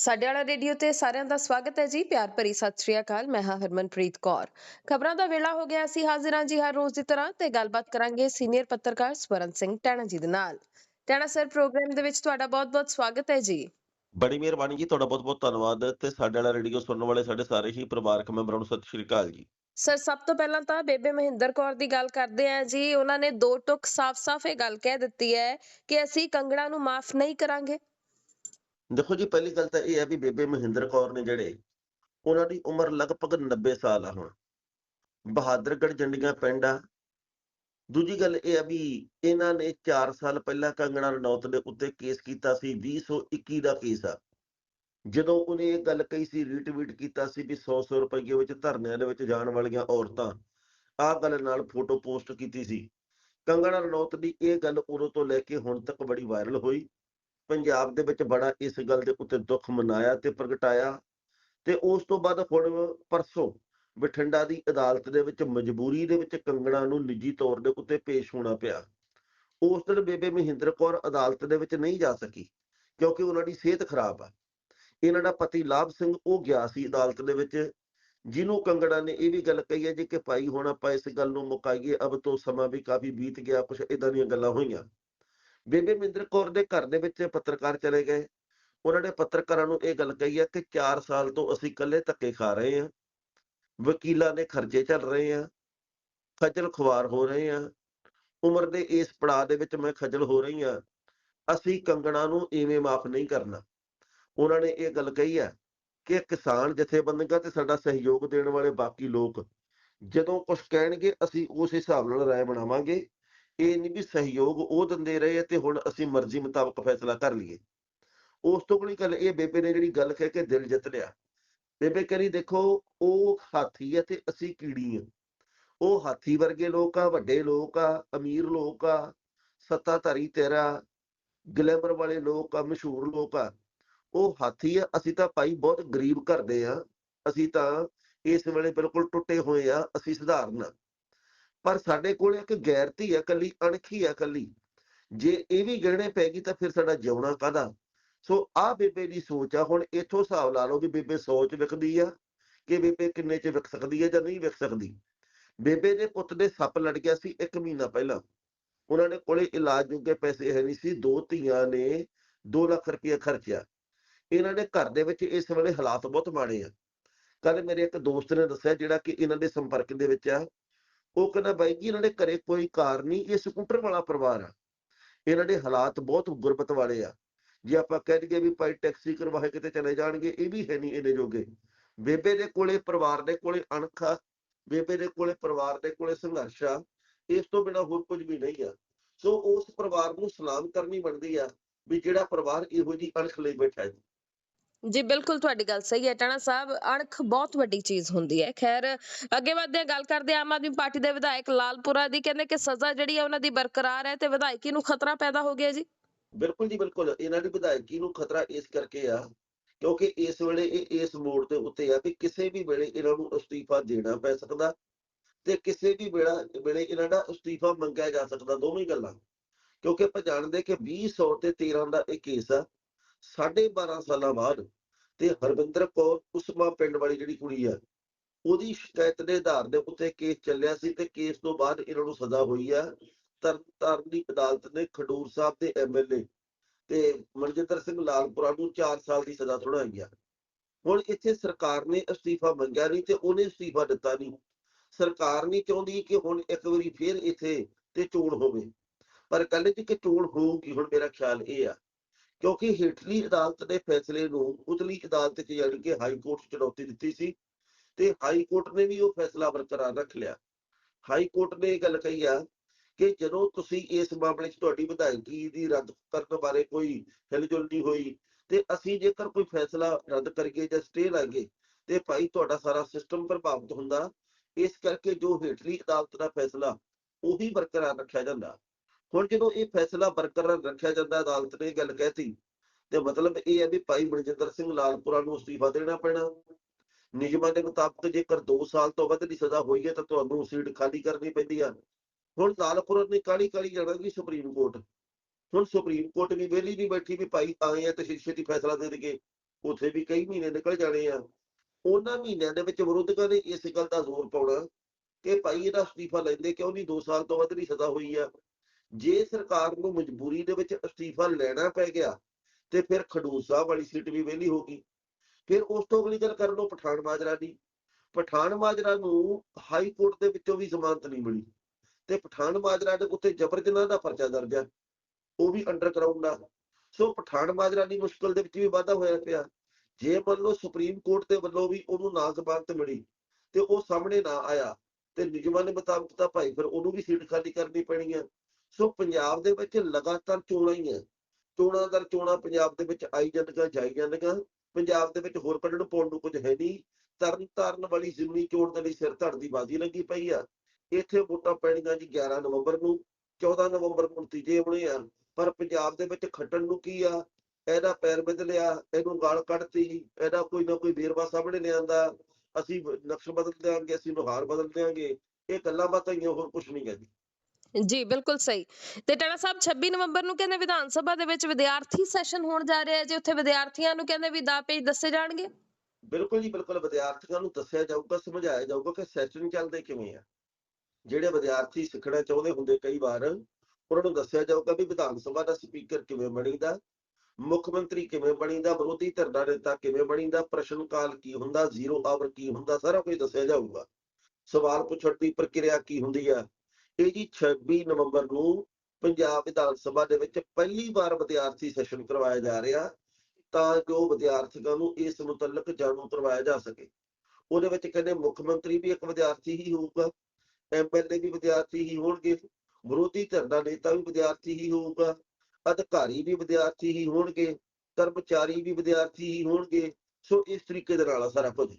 ਸਾਡੇ ਵਾਲਾ ਰੇਡੀਓ ਤੇ ਸਾਰਿਆਂ ਦਾ ਸਵਾਗਤ ਹੈ ਜੀ। ਪਿਆਰ ਭਰੀ ਸਤਿ ਸ਼੍ਰੀ ਅਕਾਲ ਮੈਂ ਹਾਂ ਹਰਮਨਪ੍ਰੀਤ ਕੌਰ। ਖਬਰਾਂ ਦਾ ਵੇਲਾ ਹੋ ਗਿਆ ਸੀ ਹਾਜ਼ਰਾਂ ਜੀ ਹਰ ਰੋਜ਼ ਦੀ ਤਰ੍ਹਾਂ ਤੇ ਗੱਲਬਾਤ ਕਰਾਂਗੇ ਸੀਨੀਅਰ ਪੱਤਰਕਾਰ ਸਵਰਨ ਸਿੰਘ ਟੈਣਾ ਜੀ ਦੇ ਨਾਲ। ਟੈਣਾ ਸਰ ਪ੍ਰੋਗਰਾਮ ਦੇ ਵਿੱਚ ਤੁਹਾਡਾ ਬਹੁਤ-ਬਹੁਤ ਸਵਾਗਤ ਹੈ ਜੀ। ਬੜੀ ਮਿਹਰਬਾਨੀ ਜੀ ਤੁਹਾਡਾ ਬਹੁਤ ਬਹੁਤ ਧੰਨਵਾਦ ਤੇ ਸਾਡੇ ਵਾਲਾ ਰੇਡੀਓ ਸੁਣਨ ਵਾਲੇ ਸਾਡੇ ਸਾਰੇ ਹੀ ਪਰਿਵਾਰਕ ਮੈਂਬਰਾਂ ਨੂੰ ਸਤਿ ਸ਼੍ਰੀ ਅਕਾਲ ਜੀ। ਸਰ ਸਭ ਤੋਂ ਪਹਿਲਾਂ ਤਾਂ ਬੇਬੇ ਮਹਿੰਦਰ ਕੌਰ ਦੀ ਗੱਲ ਕਰਦੇ ਆਂ ਜੀ। ਉਹਨਾਂ ਨੇ ਦੋ ਟੁਕ ਸਾਫ਼-ਸਾਫ਼ ਇਹ ਗੱਲ ਕਹਿ ਦਿੱਤੀ ਹੈ ਕਿ ਅਸੀਂ ਕੰਗੜਾ ਨੂੰ ਮਾਫ ਨਹੀਂ ਕਰਾਂਗੇ। ਦੇਖੋ ਜੀ, ਪਹਿਲੀ ਗੱਲ ਤਾਂ ਇਹ ਹੈ ਵੀ ਬੇਬੇ ਮਹਿੰਦਰ ਕੌਰ ਨੇ ਜਿਹੜੇ ਉਹਨਾਂ ਦੀ ਉਮਰ ਲਗਭਗ 90 ਸਾਲ ਆ ਹੁਣ। ਬਹਾਦਰਗੜ੍ਹ ਜੰਡੀਆਂ ਪਿੰਡ ਆ। ਦੂਜੀ ਗੱਲ ਇਹ ਆ ਵੀ ਇਹਨਾਂ ਨੇ 4 ਸਾਲ ਪਹਿਲਾਂ ਕੰਗਣਾ ਰਣੌਤ ਦੇ ਉੱਤੇ ਕੇਸ ਕੀਤਾ ਸੀ 2021 ਦਾ ਕੇਸ ਆ। ਜਦੋਂ ਉਹਨੇ ਇਹ ਗੱਲ ਕਹੀ ਸੀ ਰੀਟਵੀਟ ਕੀਤਾ ਸੀ ਵੀ 100-100 ਰੁਪਏ ਵਿੱਚ ਧਰਨਿਆਂ ਦੇ ਵਿੱਚ ਜਾਣ ਵਾਲੀਆਂ ਔਰਤਾਂ, ਆਹ ਗੱਲ ਨਾਲ ਫੋਟੋ ਪੋਸਟ ਕੀਤੀ ਸੀ। ਕੰਗਣਾ ਰਣੌਤ ਦੀ ਇਹ ਗੱਲ ਉਦੋਂ ਤੋਂ ਲੈ ਕੇ ਹੁਣ ਤੱਕ ਬੜੀ ਵਾਇਰਲ ਹੋਈ। ਪੰਜਾਬ ਦੇ ਵਿੱਚ ਬੜਾ ਇਸ ਗੱਲ ਦੇ ਉੱਤੇ ਦੁੱਖ ਮਨਾਇਆ ਤੇ ਪ੍ਰਗਟਾਇਆ ਤੇ ਉਸ ਤੋਂ ਬਾਅਦ ਹੁਣ ਪਰਸੋਂ ਬਠਿੰਡਾ ਦੀ ਅਦਾਲਤ ਦੇ ਵਿੱਚ ਮਜਬੂਰੀ ਦੇ ਵਿੱਚ ਕੰਗਣਾ ਨੂੰ ਨਿੱਜੀ ਤੌਰ ਦੇ ਉੱਤੇ ਪੇਸ਼ ਹੋਣਾ ਪਿਆ। ਉਸ ਦਿਨ ਬੇਬੇ ਮਹਿੰਦਰ ਕੌਰ ਅਦਾਲਤ ਦੇ ਵਿੱਚ ਨਹੀਂ ਜਾ ਸਕੀ ਕਿਉਂਕਿ ਉਹਨਾਂ ਦੀ ਸਿਹਤ ਖਰਾਬ ਆ। ਇਹਨਾਂ ਦਾ ਪਤੀ ਲਾਭ ਸਿੰਘ ਉਹ ਗਿਆ ਸੀ ਅਦਾਲਤ ਦੇ ਵਿੱਚ ਜਿਹਨੂੰ ਕੰਗੜਾ ਨੇ ਇਹ ਵੀ ਗੱਲ ਕਹੀ ਹੈ ਜੀ ਕਿ ਭਾਈ ਹੁਣ ਆਪਾਂ ਇਸ ਗੱਲ ਨੂੰ ਮੁਕਾਈਏ, ਅਬ ਤੋਂ ਸਮਾਂ ਵੀ ਕਾਫੀ ਬੀਤ ਗਿਆ ਕੁਝ ਇਦਾਂ ਦੀਆਂ ਗੱਲਾਂ ਹੋਈਆਂ। ਬੇਬੇ ਮਿੰਦਰ ਕੌਰ ਦੇ ਘਰ ਦੇ ਵਿੱਚ ਪੱਤਰਕਾਰ ਚਲੇ ਗਏ। ਉਹਨਾਂ ਨੇ ਪੱਤਰਕਾਰਾਂ ਨੂੰ ਇਹ ਗੱਲ ਕਹੀ ਹੈ ਕਿ 4 ਸਾਲ ਤੋਂ ਅਸੀਂ ਇਕੱਲੇ ਧੱਕੇ ਖਾ ਰਹੇ ਹਾਂ। ਵਕੀਲਾਂ ਦੇ ਖਰਚੇ ਚੱਲ ਰਹੇ ਆ। ਖੱਜਲ ਖੁਆਰ ਹੋ ਰਹੇ ਆ। ਉਮਰ ਦੇ ਇਸ ਪੜਾਅ ਦੇ ਵਿੱਚ ਮੈਂ ਖੱਜਲ ਹੋ ਰਹੀ ਆ ਅਸੀਂ ਕੰਗਣਾ ਨੂੰ ਇਵੇਂ ਮਾਫ ਨਹੀਂ ਕਰਨਾ। ਉਹਨਾਂ ਨੇ ਇਹ ਗੱਲ ਕਹੀ ਹੈ ਕਿ ਕਿਸਾਨ ਜਥੇਬੰਦੀਆਂ ਤੇ ਸਾਡਾ ਸਹਿਯੋਗ ਦੇਣ ਵਾਲੇ ਬਾਕੀ ਲੋਕ ਜਦੋਂ ਕੁਝ ਕਹਿਣਗੇ ਅਸੀਂ ਉਸ ਹਿਸਾਬ ਨਾਲ ਰਾਏ ਬਣਾਵਾਂਗੇ। ਇਹ ਨਹੀਂ ਵੀ ਸਹਿਯੋਗ ਉਹ ਦਿੰਦੇ ਰਹੇ ਤੇ ਹੁਣ ਅਸੀਂ ਮਰਜ਼ੀ ਮੁਤਾਬਕ ਫੈਸਲਾ ਕਰ ਲਈਏ। ਉਸ ਤੋਂ ਅਗਲੀ ਗੱਲ ਇਹ ਬੇਬੇ ਨੇ ਜਿਹੜੀ ਗੱਲ ਕਹਿ ਕੇ ਦਿਲ ਜਿੱਤ ਲਿਆ। ਬੇਬੇ ਕਰੀ ਦੇਖੋ, ਉਹ ਹਾਥੀ ਹੈ ਤੇ ਅਸੀਂ ਕੀੜੀ ਆ। ਉਹ ਹਾਥੀ ਵਰਗੇ ਲੋਕ ਆ, ਵੱਡੇ ਲੋਕ ਆ, ਅਮੀਰ ਲੋਕ ਆ, ਸੱਤਾਧਾਰੀ ਤੇਰਾ, ਗਲੈਮਰ ਵਾਲੇ ਲੋਕ ਆ, ਮਸ਼ਹੂਰ ਲੋਕ ਆ। ਉਹ ਹਾਥੀ ਆ, ਅਸੀਂ ਤਾਂ ਭਾਈ ਬਹੁਤ ਗਰੀਬ ਘਰ ਦੇ ਆ। ਅਸੀਂ ਤਾਂ ਇਸ ਵੇਲੇ ਬਿਲਕੁਲ ਟੁੱਟੇ ਹੋਏ ਆ, ਅਸੀਂ ਸਧਾਰਨ ਆ। ਪਰ ਸਾਡੇ ਕੋਲ ਇੱਕ ਗੈਰਤੀ ਆ ਕੱਲੀ ਅਣਖੀ ਆ ਕੱਲੀ ਜੇ ਇਹ ਵੀ ਗਹਿਣੇ ਪੈ ਗਈ ਤਾਂ ਫਿਰ ਸਾਡਾ ਜਿਉਣਾ ਕਾਦਾ ਸੋ ਆ ਬੇਬੇ ਦੀ ਸੋਚ ਆ, ਹੁਣ ਇਥੋਂ ਹਿਸਾਬ ਲਾ ਲਓ ਵੀ ਬੇਬੇ ਸੋਚ ਵਿਕਦੀ ਆ ਕਿ ਬੇਬੇ ਕਿੰਨੇ ਚ ਵਿਕ ਸਕਦੀ ਹੈ ਜਾਂ ਨਹੀਂ ਵਿਕ ਸਕਦੀ। ਬੇਬੇ ਦੇ ਪੁੱਤ ਦੇ ਸੱਪ ਲੜ ਗਿਆ ਸੀ 1 ਮਹੀਨਾ ਪਹਿਲਾਂ। ਉਹਨਾਂ ਦੇ ਕੋਲੇ ਇਲਾਜ ਜੋਗੇ ਪੈਸੇ ਹੈ ਨਹੀਂ ਸੀ, ਦੋ ਧੀਆਂ ਨੇ 2 ਲੱਖ ਰੁਪਏ ਖਰਚਿਆ। ਇਹਨਾਂ ਦੇ ਘਰ ਦੇ ਵਿੱਚ ਇਸ ਵੇਲੇ ਹਾਲਾਤ ਬਹੁਤ ਮਾੜੇ ਆ। ਕੱਲ ਮੇਰੇ ਇੱਕ ਦੋਸਤ ਨੇ ਦੱਸਿਆ ਜਿਹੜਾ ਕਿ ਇਹਨਾਂ ਦੇ ਸੰਪਰਕ ਦੇ ਵਿੱਚ ਆ। ਉਹ ਕਹਿੰਦਾ ਬਾਈ ਜੀ, ਇਹਨਾਂ ਦੇ ਘਰੇ ਕੋਈ ਕਾਰ ਨਹੀਂ, ਇਹ ਸਕੂਟਰ ਵਾਲਾ ਪਰਿਵਾਰ ਆ। ਇਹਨਾਂ ਦੇ ਹਾਲਾਤ ਬਹੁਤ ਗੁਰਬਤ ਵਾਲੇ ਆ। ਜੇ ਆਪਾਂ ਕਹਿ ਦਈਏ ਵੀ ਭਾਈ ਟੈਕਸੀ ਕਰਵਾਏ ਕਿਤੇ ਚਲੇ ਜਾਣਗੇ, ਇਹ ਵੀ ਹੈ ਨਹੀਂ ਇਹਨੇ ਜੋਗੇ। ਬੇਬੇ ਦੇ ਕੋਲੇ ਪਰਿਵਾਰ ਦੇ ਕੋਲੇ ਅਣਖ ਆ, ਬੇਬੇ ਦੇ ਕੋਲੇ ਪਰਿਵਾਰ ਦੇ ਕੋਲੇ ਸੰਘਰਸ਼ ਆ, ਇਸ ਤੋਂ ਬਿਨਾ ਹੋਰ ਕੁਝ ਵੀ ਨਹੀਂ ਆ। ਸੋ ਉਸ ਪਰਿਵਾਰ ਨੂੰ ਸਲਾਮ ਕਰਨੀ ਬਣਦੀ ਆ ਵੀ ਜਿਹੜਾ ਪਰਿਵਾਰ ਇਹੋ ਜੀ ਅਣਖ ਲਈ ਬੈਠਾ ਹੈ। ਜੀ, ਬਿਲਕੁਲ ਤੁਹਾਡੀ ਗੱਲ ਸਹੀ ਹੈ, ਟਾਣਾ ਸਾਹਿਬ ਅਣਖ ਬਹੁਤ ਵੱਡੀ ਚੀਜ਼ ਹੁੰਦੀ ਹੈ। ਖੈਰ, ਅੱਗੇ ਵਧਦੇ ਹਾਂ ਗੱਲ ਕਰਦੇ ਆਮ ਆਦਮੀ ਪਾਰਟੀ ਦੇ ਵਿਧਾਇਕ ਲਾਲਪੁਰਾ ਦੀ, ਕਹਿੰਦੇ ਕਿ ਸਜ਼ਾ ਜਿਹੜੀ ਹੈ ਉਹਨਾਂ ਦੀ ਬਰਕਰਾਰ ਹੈ ਤੇ ਵਿਧਾਇਕੀ ਨੂੰ ਖਤਰਾ ਪੈਦਾ ਹੋ ਗਿਆ ਜੀ। ਬਿਲਕੁਲ ਜੀ, ਬਿਲਕੁਲ। ਇਹਨਾਂ ਦੀ ਵਿਧਾਇਕੀ ਨੂੰ ਖਤਰਾ ਇਸ ਕਰਕੇ ਆ, ਕਿਉਂਕਿ ਇਸ ਵੇਲੇ ਇਹ, ਇਸ ਮੋੜ ਦੇ ਉੱਤੇ ਆ ਵੀ ਕਿਸੇ ਵੀ ਵੇਲੇ ਇਹਨਾਂ ਨੂੰ ਅਸਤੀਫਾ ਦੇਣਾ ਪੈ ਸਕਦਾ ਤੇ ਕਿਸੇ ਵੀ ਵੇਲਾ, ਵੇਲੇ ਇਹਨਾਂ ਦਾ ਅਸਤੀਫਾ ਮੰਗਿਆ ਜਾ ਸਕਦਾ, ਦੋਵੇਂ ਗੱਲਾਂ। ਕਿਉਂਕਿ ਆਪਾਂ ਜਾਣਦੇ ਕਿ 2000 ਤੇ 13 ਦਾ ਇਹ ਕੇਸ ਆ 12.5 ਸਾਲਾਂ ਬਾਅਦ ਤੇ ਹਰਵਿੰਦਰ ਕੌਰ ਉਸਮਾ ਪਿੰਡ ਵਾਲੀ ਜਿਹੜੀ ਕੁੜੀ ਆ, ਉਹਦੀ ਸ਼ਿਕਾਇਤ ਦੇ ਆਧਾਰ ਦੇ ਉੱਤੇ ਕੇਸ ਚੱਲਿਆ ਸੀ ਤੇ ਕੇਸ ਤੋਂ ਬਾਅਦ ਇਹਨਾਂ ਨੂੰ ਸਜ਼ਾ ਹੋਈ ਆ। ਤਰਨਤਾਰਨ ਦੀ ਅਦਾਲਤ ਨੇ ਖਡੂਰ ਸਾਹਿਬ ਦੇ ਐਮਐਲਏ ਤੇ ਮਨਜਿੰਦਰ ਸਿੰਘ ਲਾਲਪੁਰਾ ਨੂੰ 4 ਸਾਲ ਦੀ ਸਜ਼ਾ ਸੁਣਾਈ ਆ। ਹੁਣ ਇੱਥੇ ਸਰਕਾਰ ਨੇ ਅਸਤੀਫਾ ਮੰਗਿਆ ਨਹੀਂ ਤੇ ਉਹਨੇ ਅਸਤੀਫਾ ਦਿੱਤਾ ਨਹੀਂ। ਸਰਕਾਰ ਨਹੀਂ ਚਾਹੁੰਦੀ ਕਿ ਹੁਣ ਇੱਕ ਵਾਰੀ ਫੇਰ ਇੱਥੇ ਤੇ ਚੋਣ ਹੋਵੇ। ਪਰ ਕੱਲ ਜੀ ਕਿ ਚੋਣ ਹੋਊਗੀ, ਹੁਣ ਮੇਰਾ ਖਿਆਲ ਇਹ ਆ। ਕਿਉਂਕਿ ਹੇਠਲੀ ਅਦਾਲਤ ਦੇ ਫੈਸਲੇ ਨੂੰ ਉਤਲੀ ਅਦਾਲਤ 'ਚ ਜਾਣ ਕੇ ਹਾਈ ਕੋਰਟ 'ਚ ਚੁਣੌਤੀ ਦਿੱਤੀ ਸੀ ਤੇ ਹਾਈ ਕੋਰਟ ਨੇ ਵੀ ਉਹ ਫੈਸਲਾ ਬਰਕਰਾਰ ਰੱਖ ਲਿਆ। ਹਾਈ ਕੋਰਟ ਨੇ ਇਹ ਗੱਲ ਕਹੀ ਆ ਕਿ ਜਦੋਂ ਤੁਸੀਂ ਇਸ ਮਾਮਲੇ 'ਚ ਤੁਹਾਡੀ ਵਿਧਾਇਕੀ ਦੀ ਰੱਦ ਕਰਨ ਬਾਰੇ ਕੋਈ ਹਿਲਜੁਲ ਨਹੀਂ ਹੋਈ, ਤੇ ਅਸੀਂ ਜੇਕਰ ਕੋਈ ਫੈਸਲਾ ਰੱਦ ਕਰੀਏ ਜਾਂ ਸਟੇ ਲਾਈਏ ਤੇ ਭਾਈ ਤੁਹਾਡਾ ਸਾਰਾ ਸਿਸਟਮ ਪ੍ਰਭਾਵਿਤ ਹੁੰਦਾ, ਇਸ ਕਰਕੇ ਜੋ ਹੇਠਲੀ ਅਦਾਲਤ ਦਾ ਫੈਸਲਾ ਉਹੀ ਬਰਕਰਾਰ ਰੱਖਿਆ ਜਾਂਦਾ। ਹੁਣ ਜਦੋਂ ਇਹ ਫੈਸਲਾ ਬਰਕਰਾਰ ਰੱਖਿਆ ਜਾਂਦਾ, ਅਦਾਲਤ ਨੇ ਇਹ ਗੱਲ ਕਹਿਤੀ। ਤੇ ਮਤਲਬ ਇਹ ਹੈ ਵੀ ਭਾਈ ਮਨਜਿੰਦਰ ਸਿੰਘ ਲਾਲਪੁਰਾ ਨੂੰ ਅਸਤੀਫਾ ਦੇਣਾ ਪੈਣਾ। ਨਿਯਮਾਂ ਦੇ ਮੁਤਾਬਕ ਜੇਕਰ 2 ਸਾਲ ਤੋਂ ਵੱਧ ਦੀ ਸਜ਼ਾ ਹੋਈ ਹੈ ਤਾਂ ਤੁਹਾਨੂੰ ਸੀਟ ਖਾਲੀ ਕਰਨੀ ਪੈਂਦੀ ਆ। ਹੁਣ ਲਾਲਪੁਰ ਨੇ ਕਾਲੀ ਕਾਲੀ ਜਾਣਾ ਜੀ ਸੁਪਰੀਮ ਕੋਰਟ। ਹੁਣ ਸੁਪਰੀਮ ਕੋਰਟ ਵੀ ਵਿਹਲੀ ਨਹੀਂ ਬੈਠੀ ਵੀ ਭਾਈ ਆਏ ਆ ਤੇ ਛੇਤੀ ਦੀ ਫੈਸਲਾ ਦੇ ਦੇਗੇ ਉਥੇ ਵੀ ਕਈ ਮਹੀਨੇ ਨਿਕਲ ਜਾਣੇ ਆ। ਉਹਨਾਂ ਮਹੀਨਿਆਂ ਦੇ ਵਿੱਚ ਵਿਰੋਧਕਾਂ ਨੇ ਇਸ ਗੱਲ ਦਾ ਜ਼ੋਰ ਪਾਉਣਾ ਕਿ ਭਾਈ ਇਹਦਾ ਅਸਤੀਫਾ ਲੈਂਦੇ ਕਿਉਂ ਨਹੀਂ? 2 ਸਾਲ ਤੋਂ ਵੱਧ ਦੀ ਸਜ਼ਾ ਹੋਈ ਆ। ਜੇ ਸਰਕਾਰ ਨੂੰ ਮਜਬੂਰੀ ਦੇ ਵਿੱਚ ਅਸਤੀਫਾ ਲੈਣਾ ਪੈ ਗਿਆ, ਤੇ ਫਿਰ ਖਡੂਰ ਸਾਹਿਬ ਵਾਲੀ ਸੀਟ ਵੀ ਵਿਹਲੀ ਹੋ ਗਈ। ਫਿਰ ਉਸ ਤੋਂ ਅਗਲੀ ਗੱਲ ਕਰ ਲਓ ਪਠਾਨ ਮਾਜਰਾ ਦੀ। ਪਠਾਨ ਮਾਜਰਾ ਨੂੰ ਹਾਈ ਕੋਰਟ ਦੇ ਵਿੱਚੋਂ ਵੀ ਜ਼ਮਾਨਤ ਨਹੀਂ ਮਿਲੀ। ਤੇ ਪਠਾਨ ਮਾਜਰਾ ਦੇ ਉੱਤੇ ਜਬਰ ਜਨਾਹ ਦਾ ਪਰਚਾ ਦਰਜ ਹੈ। ਉਹ ਵੀ ਅੰਡਰਗਰਾਉਂਡ ਆ। ਸੋ ਪਠਾਨ ਮਾਜਰਾ ਦੀ ਮੁਸ਼ਕਲ ਦੇ ਵਿੱਚ ਵੀ ਵਾਧਾ ਹੋਇਆ ਪਿਆ। ਜੇ ਮੰਨ ਲਓ ਸੁਪਰੀਮ ਕੋਰਟ ਦੇ ਵੱਲੋਂ ਵੀ ਉਹਨੂੰ ਨਾ ਜ਼ਮਾਨਤ ਮਿਲੀ, ਤੇ ਉਹ ਸਾਹਮਣੇ ਨਾ ਆਇਆ, ਤੇ ਨਿਯਮਾਂ ਦੇ ਮੁਤਾਬਕ ਤਾਂ ਭਾਈ ਫਿਰ ਉਹਨੂੰ ਵੀ ਸੀਟ ਖਾਲੀ ਕਰਨੀ ਪੈਣੀ ਆ ਸੋ ਪੰਜਾਬ ਦੇ ਵਿੱਚ ਲਗਾਤਾਰ ਚੋਣਾਂ ਹੀ ਆ। ਚੋਣਾਂ ਦਰ ਚੋਣਾਂ ਪੰਜਾਬ ਦੇ ਵਿੱਚ ਆਈ ਜਾਂਦੀਆਂ, ਜਾਈ ਜਾਂਦੀਆਂ। ਪੰਜਾਬ ਦੇ ਵਿੱਚ ਹੋਰ ਕੱਢਣ ਪਾਉਣ ਨੂੰ ਕੁਝ ਹੈ ਨਹੀਂ। ਤਰਨ ਤਾਰਨ ਵਾਲੀ ਜ਼ਿਮਨੀ ਚੋਣ ਦੇ ਲਈ ਸਿਰ ਧੜ ਦੀ ਬਾਜ਼ੀ ਲੱਗੀ ਪਈ ਆ। ਇੱਥੇ ਵੋਟਾਂ ਪੈਣੀਆਂ ਜੀ 11 ਨਵੰਬਰ ਨੂੰ 14 ਨਵੰਬਰ ਨੂੰ ਨਤੀਜੇ ਆਉਣੇ ਆ। ਪਰ ਪੰਜਾਬ ਦੇ ਵਿੱਚ ਖੱਟਣ ਨੂੰ ਕੀ ਆ? ਇਹਦਾ ਪੈਰ ਬਦਲਿਆ, ਇਹਨੂੰ ਗਾਲ ਕੱਢਤੀ, ਇਹਦਾ ਕੋਈ ਨਾ ਕੋਈ ਵੇਰਵਾ ਸਾਹਮਣੇ ਲਿਆਂਦਾ। ਅਸੀਂ ਨਕਸ਼ ਬਦਲ ਦਿਆਂਗੇ, ਅਸੀਂ ਨੁਹਾਰ ਬਦਲ ਦਿਆਂਗੇ। ਇਹ ਗੱਲਾਂ ਬਾਤਾਂ ਹੀ ਹੋਰ ਕੁਝ ਨਹੀਂ ਹੈ ਜੀ ਜੀ, ਬਿਲਕੁਲ ਸਹੀ। ਤੇ ਟਾਣਾ ਸਾਹਿਬ 26 ਨਵੰਬਰ ਨੂੰ ਕਹਿੰਦੇ ਵਿਧਾਨ ਸਭਾ ਦੇ ਵਿੱਚ ਵਿਦਿਆਰਥੀ ਸੈਸ਼ਨ ਹੋਣ ਜਾ ਰਿਹਾ ਹੈ ਜੀ। ਉੱਥੇ ਵਿਦਿਆਰਥੀਆਂ ਨੂੰ ਕਹਿੰਦੇ ਵੀ ਦਾ ਪੇਜ ਦੱਸੇ ਜਾਣਗੇ। ਬਿਲਕੁਲ ਜੀ, ਬਿਲਕੁਲ। ਵਿਦਿਆਰਥੀਆਂ ਨੂੰ ਦੱਸਿਆ ਜਾਊਗਾ, ਸਮਝਾਇਆ ਜਾਊਗਾ ਕਿ ਸੈਸ਼ਨ ਚੱਲਦੇ ਕਿਵੇਂ ਆ। ਜਿਹੜੇ ਵਿਦਿਆਰਥੀ ਸਿੱਖਣਾ ਚਾਹੁੰਦੇ ਹੁੰਦੇ ਕਈ ਵਾਰ, ਉਹਨਾਂ ਨੂੰ ਦੱਸਿਆ ਜਾਊਗਾ ਵੀ ਵਿਧਾਨ ਸਭਾ ਦਾ ਸਪੀਕਰ ਕਿਵੇਂ ਬਣੀਦਾ, ਮੁੱਖ ਮੰਤਰੀ ਕਿਵੇਂ ਬਣੀਦਾ, ਵਿਰੋਧੀ ਧਿਰ ਦਾ ਨੇਤਾ ਕਿਵੇਂ ਬਣੀਦਾ ਪ੍ਰਸ਼ਨ ਕਾਲ ਕੀ ਹੁੰਦਾ, ਜ਼ੀਰੋ ਆਵਰ ਕੀ ਹੁੰਦਾ, ਸਾਰਾ ਕੁਝ ਦੱਸਿਆ ਜਾਊਗਾ। ਸਵਾਲ ਪੁੱਛਣ ਦੀ ਪ੍ਰਕਿਰਿਆ ਕੀ ਹੁੰਦੀ ਆ? ਇਹ ਜੀ 26 ਨਵੰਬਰ ਨੂੰ ਪੰਜਾਬ ਵਿਧਾਨ ਸਭਾ ਦੇ ਵਿੱਚ ਪਹਿਲੀ ਵਾਰ ਵਿਦਿਆਰਥੀ ਸੈਸ਼ਨ ਕਰਵਾਇਆ ਜਾ ਰਿਹਾ ਤਾਂ ਜੋ ਵਿਦਿਆਰਥੀਆਂ ਨੂੰ ਇਸ ਮੁਤਲਕ ਜਾਣੂ ਕਰਵਾਇਆ ਜਾ ਸਕੇ। ਉਹਦੇ ਵਿੱਚ ਕਹਿੰਦੇ ਮੁੱਖ ਮੰਤਰੀ ਵੀ ਇੱਕ ਵਿਦਿਆਰਥੀ ਹੀ ਹੋਊਗਾ ਐਮਐਲਏ ਵੀ ਵਿਦਿਆਰਥੀ ਹੀ ਹੋਣਗੇ, ਵਿਰੋਧੀ ਧਿਰ ਦਾ ਨੇਤਾ ਵੀ ਵਿਦਿਆਰਥੀ ਹੀ ਹੋਊਗਾ, ਅਧਿਕਾਰੀ ਵੀ ਵਿਦਿਆਰਥੀ ਹੀ ਹੋਣਗੇ, ਕਰਮਚਾਰੀ ਵੀ ਵਿਦਿਆਰਥੀ ਹੀ ਹੋਣਗੇ, ਸੋ ਇਸ ਤਰੀਕੇ ਦੇ ਨਾਲ ਸਾਰਾ ਕੁਝ।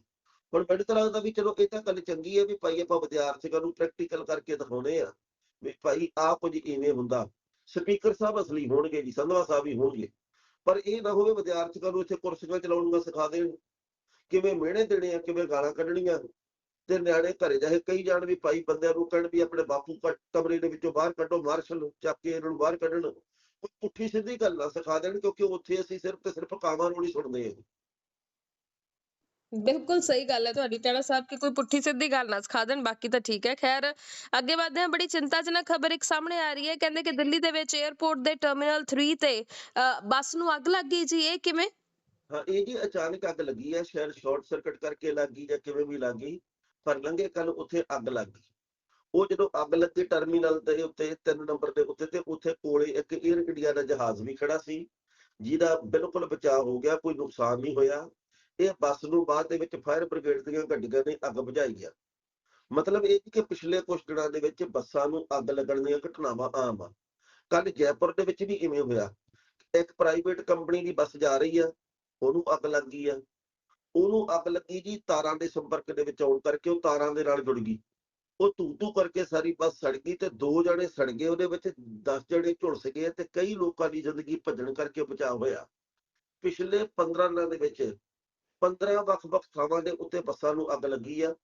ਹੁਣ ਮੈਨੂੰ ਤਾਂ ਲੱਗਦਾ ਵੀ ਚਲੋ ਇਹ ਤਾਂ ਗੱਲ ਚੰਗੀ ਹੈ ਵੀ ਭਾਈ ਆਪਾਂ ਵਿਦਿਆਰਥੀਆਂ ਨੂੰ ਪ੍ਰੈਕਟੀਕਲ ਕਰਕੇ ਦਿਖਾਉਣੇ ਆ ਵੀ ਭਾਈ ਆਹ ਕੁਝ ਇਵੇਂ ਹੁੰਦਾ। ਸਪੀਕਰ ਸਾਹਿਬ ਅਸਲੀ ਹੋਣਗੇ ਜੀ, ਸੰਧਵਾ ਸਾਹਿਬ ਵੀ ਹੋਣਗੇ। ਪਰ ਇਹ ਨਾ ਹੋਵੇ ਵਿਦਿਆਰਥੀਆਂ ਨੂੰ ਇੱਥੇ ਕੁਰਸੀਆਂ ਚਲਾਉਣੀਆਂ ਸਿਖਾ ਦੇਣ। ਕਿਵੇਂ ਮਿਹਣੇ ਦੇਣੇ ਆ, ਕਿਵੇਂ ਗਾਲਾਂ ਕੱਢਣੀਆਂ। ਤੇ ਨਿਆਣੇ ਘਰੇ ਜਾਏ ਕਈ ਜਾਣ ਵੀ ਭਾਈ ਬੰਦਿਆਂ ਨੂੰ ਕਹਿਣ ਵੀ ਆਪਣੇ ਬਾਪੂ ਕਮਰੇ ਦੇ ਵਿੱਚੋਂ ਬਾਹਰ ਕੱਢੋ ਮਾਰਸ਼ਲ ਚੱਕ ਕੇ ਇਹਨਾਂ ਨੂੰ ਬਾਹਰ ਕੱਢਣ। ਕੋਈ ਪੁੱਠੀ ਸਿੱਧੀ ਗੱਲ ਨਾ ਸਿਖਾ ਦੇਣ ਕਿਉਂਕਿ ਉੱਥੇ ਅਸੀਂ ਸਿਰਫ ਤੇ ਸਿਰਫ ਕਾਮਾਂ ਨੂੰ ਨਹੀਂ ਸੁਣਦੇ। ਹਾਂ ਬਿਲਕੁਲ ਸਹੀ ਗੱਲ ਹੈ ਤੁਹਾਡੀ ਟਾਣਾ ਸਾਹਿਬ ਕਿ ਕੋਈ ਪੁੱਠੀ ਸਿੱਧੀ ਗੱਲ ਨਾ ਸਿਖਾ ਦੇਣ ਬਾਕੀ ਤਾਂ ਠੀਕ ਹੈ। ਖੈਰ ਅੱਗੇ ਵਧਦੇ ਹਾਂ ਬੜੀ ਚਿੰਤਾਜਨਕ ਖਬਰ ਇੱਕ ਸਾਹਮਣੇ ਆ ਰਹੀ ਹੈ ਕਹਿੰਦੇ ਕਿ ਦਿੱਲੀ ਦੇ ਵਿੱਚ 에ਅਰਪੋਰਟ ਦੇ ਟਰਮੀਨਲ 3 ਤੇ ਅ, ਬੱਸ ਨੂੰ ਅੱਗ ਲੱਗ ਗਈ ਜੀ ਇਹ ਕਿਵੇਂ? ਹਾਂ ਇਹ ਜੀ ਅਚਾਨਕ ਅੱਗ ਲੱਗੀ ਹੈ ਸ਼ਾਇਦ ਸ਼ਾਰਟ ਸਰਕਟ ਕਰਕੇ ਲੱਗ ਗਈ ਜਾਂ ਕਿਵੇਂ ਵੀ ਲੱਗ ਗਈ ਪਰ ਲੰਘੇ ਕੱਲ ਉੱਥੇ ਅੱਗ ਲੱਗ ਗਈ। ਉਹ ਜਦੋਂ ਅੱਗ ਲੱਗੀ ਟਰਮੀਨਲ ਦੇ ਉੱਤੇ 3 ਨੰਬਰ ਦੇ ਉੱਤੇ ਤੇ ਉੱਥੇ ਕੋਲੇ ਇੱਕ 에ਅਰ ਇੰਡੀਆ ਦਾ ਜਹਾਜ਼ ਵੀ ਖੜਾ ਸੀ ਜਿਹਦਾ ਬਿਲਕੁਲ ਬਚਾਅ ਹੋ ਗਿਆ ਕੋਈ ਨੁਕਸਾਨ ਨਹੀਂ ਹੋਇਆ। ਇਹ ਬੱਸ ਨੂੰ ਬਾਅਦ ਦੇ ਵਿੱਚ ਫਾਇਰ ਬ੍ਰਿਗੇਡ ਦੀਆਂ ਗੱਡੀਆਂ ਨੇ ਅੱਗ ਬੁਝਾਈ ਗਿਆ ਮਤਲਬ ਇਹ ਕਿ ਪਿਛਲੇ ਕੁਝ ਦਿਨਾਂ ਦੇ ਵਿੱਚ ਬੱਸਾਂ ਨੂੰ ਅੱਗ ਲੱਗਣ ਦੀਆਂ ਘਟਨਾਵਾਂ ਆਮ ਆ। ਕੱਲ ਜੈਪੁਰ ਦੇ ਵਿੱਚ ਵੀ ਇਵੇਂ ਹੋਇਆ। ਇੱਕ ਪ੍ਰਾਈਵੇਟ ਕੰਪਨੀ ਦੀ ਬੱਸ ਜਾ ਰਹੀ ਆ, ਉਹਨੂੰ ਅੱਗ ਲੱਗ ਗਈ ਆ। ਉਹਨੂੰ ਅੱਗ ਲੱਗੀ ਜੀ ਤਾਰਾਂ ਦੇ ਸੰਪਰਕ ਦੇ ਵਿੱਚ ਆਉਣ ਕਰਕੇ ਉਹ ਤਾਰਾਂ ਦੇ ਨਾਲ ਜੁੜ ਗਈ। ਉਹ ਤੂ ਤੂ ਕਰਕੇ ਸਾਰੀ ਬੱਸ ਸੜ ਗਈ ਤੇ ਦੋ ਜਣੇ ਸੜ ਗਏ, ਉਹਦੇ ਵਿੱਚ 10 ਜਣੇ ਝੁਲਸ ਗਏ ਤੇ ਕਈ ਲੋਕਾਂ ਦੀ ਜ਼ਿੰਦਗੀ ਭੱਜਣ ਕਰਕੇ ਬਚਾਅ ਹੋਇਆ। ਪਿਛਲੇ 15 ਦਿਨਾਂ ਦੇ ਵਿੱਚ 15 ਵੱਖ-ਵੱਖ ਥਾਵਾਂ ਦੇ ਉੱਤੇ ਬੱਸਾਂ ਨੂੰ ਅੱਗ ਲੱਗੀ ਆ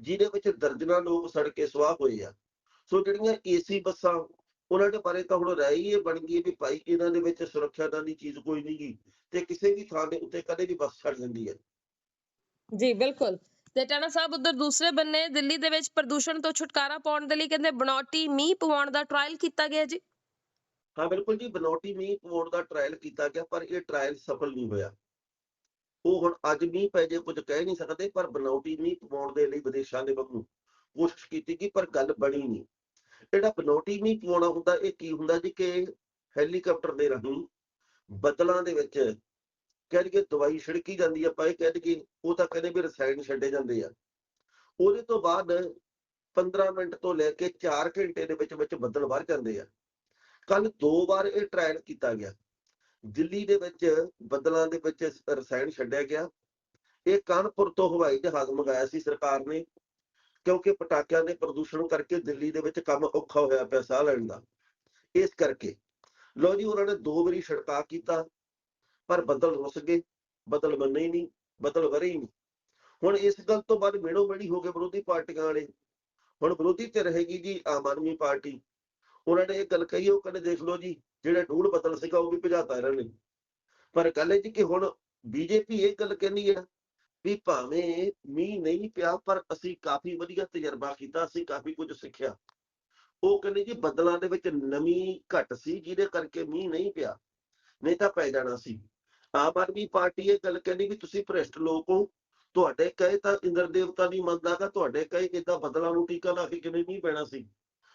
ਜਿਹਦੇ ਵਿੱਚ ਦਰਜਨਾਂ ਲੋਕ ਸੜ ਕੇ ਸੁਆਹ ਹੋਏ ਆ। ਸੋ ਜਿਹੜੀਆਂ ਏਸੀ ਬੱਸਾਂ ਉਹਨਾਂ ਦੇ ਬਾਰੇ ਤਾਂ ਹੁਣ ਰਹਿ ਹੀ ਇਹ ਬਣ ਗਈ ਵੀ ਭਾਈ ਇਹਨਾਂ ਦੇ ਵਿੱਚ ਸੁਰੱਖਿਆ ਦਾ ਦੀ ਚੀਜ਼ ਕੋਈ ਨਹੀਂ ਗੀ ਤੇ ਕਿਸੇ ਵੀ ਥਾਂ ਦੇ ਉੱਤੇ ਕਦੇ ਵੀ ਬੱਸ ਛੱਡ ਜਾਂਦੀ ਹੈ। ਜੀ ਬਿਲਕੁਲ। ਤੇ ਟਾਣਾ ਸਾਹਿਬ ਉਧਰ ਦੂਸਰੇ ਬੰਨੇ ਦਿੱਲੀ ਦੇ ਵਿੱਚ ਪ੍ਰਦੂਸ਼ਣ ਤੋਂ ਛੁਟਕਾਰਾ ਪਾਉਣ ਦੇ ਲਈ ਕਹਿੰਦੇ ਬਨੌਟੀ ਮੀਂਹ ਪਵਾਉਣ ਦਾ ਟ੍ਰਾਇਲ ਕੀਤਾ ਗਿਆ ਜੀ। ਹਾਂ ਬਿਲਕੁਲ ਜੀ ਬਨੌਟੀ ਮੀਂਹ ਪਵਾਉਣ ਦਾ ਟ੍ਰਾਇਲ ਕੀਤਾ ਗਿਆ ਪਰ ਇਹ ਟ੍ਰਾਇਲ ਸਫਲ ਨਹੀਂ ਹੋਇਆ। ਉਹ ਹੁਣ ਅੱਜ ਮੀਂਹ ਪੈ ਜੇ, ਕੁਝ ਕਹਿ ਨਹੀਂ ਸਕਦੇ, ਪਰ ਬਨੌਟੀ ਮੀਂਹ ਪਵਾਉਣ ਦੇ ਲਈ ਵਿਦੇਸ਼ਾਂ ਦੇ ਵਾਂਗੂ ਕੋਸ਼ਿਸ਼ ਕੀਤੀ ਗਈ, ਪਰ ਗੱਲ ਬਣੀ ਨਹੀਂ। ਜਿਹੜਾ ਬਨੌਟੀ ਨਹੀਂ ਪਵਾਉਣਾ ਹੁੰਦਾ, ਇਹ ਕੀ ਹੁੰਦਾ ਜੀ ਕਿ ਹੈਲੀਕਾਪਟਰ ਦੇ ਰਾਹੀਂ ਬੱਦਲਾਂ ਦੇ ਵਿੱਚ ਕਹਿ ਲਈਏ ਦਵਾਈ ਛਿੜਕੀ ਜਾਂਦੀ ਆ ਪਾਏ ਕਹਿ ਲਈਏ ਉਹ ਤਾਂ ਕਹਿੰਦੇ ਵੀ ਰਸਾਇਣ ਛੱਡੇ ਜਾਂਦੇ ਆ। ਉਹਦੇ ਤੋਂ ਬਾਅਦ 15 ਮਿੰਟ ਤੋਂ ਲੈ ਕੇ 4 ਘੰਟੇ ਦੇ ਵਿੱਚ ਵਿੱਚ ਬੱਦਲ ਵਰ ਜਾਂਦੇ ਆ। ਕੱਲ ਦੋ ਵਾਰ ਇਹ ਟ੍ਰਾਇਲ ਕੀਤਾ ਗਿਆ। ਦਿੱਲੀ ਦੇ ਵਿੱਚ ਬੱਦਲਾਂ ਦੇ ਵਿੱਚ ਰਸਾਇਣ ਛੱਡਿਆ ਗਿਆ। ਇਹ ਕਾਨਪੁਰ ਤੋਂ ਹਵਾਈ ਜਹਾਜ਼ ਮੰਗਾਇਆ ਸੀ ਸਰਕਾਰ ਨੇ, ਕਿਉਂਕਿ ਪਟਾਕਿਆਂ ਦੇ ਪ੍ਰਦੂਸ਼ਣ ਕਰਕੇ ਦਿੱਲੀ ਦੇ ਵਿੱਚ ਕੰਮ ਔਖਾ ਹੋਇਆ ਪਿਆ ਸਾਹ ਲੈਣ ਦਾ। ਇਸ ਕਰਕੇ ਲੋ ਜੀ, ਉਹਨਾਂ ਨੇ ਦੋ ਵਾਰੀ ਛੜਕਾ ਕੀਤਾ, ਪਰ ਬੱਦਲ ਰੁੱਸ ਗਏ। ਬੱਦਲ ਮੰਨੇ ਹੀ ਨਹੀਂ, ਬੱਦਲ ਵਰੇ ਹੀ ਨਹੀਂ। ਹੁਣ ਇਸ ਗੱਲ ਤੋਂ ਬਾਅਦ ਮੇੜੋ ਮੇੜੀ ਹੋ ਗਏ ਵਿਰੋਧੀ ਪਾਰਟੀਆਂ ਵਾਲੇ। ਹੁਣ ਵਿਰੋਧੀ ਤੇ ਰਹੇਗੀ ਜੀ, ਆਮ ਆਦਮੀ ਪਾਰਟੀ। ਉਹਨਾਂ ਨੇ ਇਹ ਗੱਲ ਕਹੀ, ਉਹ ਕਹਿੰਦੇ ਦੇਖ ਲਓ ਜੀ, ਜਿਹੜਾ ਢੂੜ ਬਦਲ ਸੀਗਾ ਉਹ ਵੀ ਭਜਾਤਾ ਇਹਨਾਂ ਨੇ। ਪਰ ਗੱਲ ਇਹ ਜੀ ਕਿ ਹੁਣ ਬੀਜੇਪੀ ਇਹ ਗੱਲ ਕਹਿੰਦੀ ਆ ਵੀ ਭਾਵੇਂ ਮੀਂਹ ਨਹੀਂ ਪਿਆ, ਪਰ ਅਸੀਂ ਕਾਫੀ ਵਧੀਆ ਤਜਰਬਾ ਕੀਤਾ, ਅਸੀਂ ਕਾਫੀ ਕੁਝ ਸਿੱਖਿਆ। ਉਹ ਕਹਿੰਦੇ ਜੀ ਬੱਦਲਾਂ ਦੇ ਵਿੱਚ ਨਮੀ ਘੱਟ ਸੀ, ਜਿਹਦੇ ਕਰਕੇ ਮੀਂਹ ਨਹੀਂ ਪਿਆ, ਨਹੀਂ ਤਾਂ ਪੈ ਜਾਣਾ ਸੀ। ਆਮ ਆਦਮੀ ਪਾਰਟੀ ਇਹ ਗੱਲ ਕਹਿੰਦੀ ਵੀ ਤੁਸੀਂ ਭ੍ਰਿਸ਼ਟ ਲੋਕ ਹੋ, ਤੁਹਾਡੇ ਕਹੇ ਤਾਂ ਇੰਦਰ ਦੇਵਤਾ ਨਹੀਂ ਮੰਨਦਾਗਾ ਤੁਹਾਡੇ ਕਹੇ ਕਿਦਾਂ ਬਦਲਾਂ ਨੂੰ ਟੀਕਾ ਲਾ ਕੇ ਕਿਵੇਂ ਮੀਂਹ ਪੈਣਾ ਸੀ।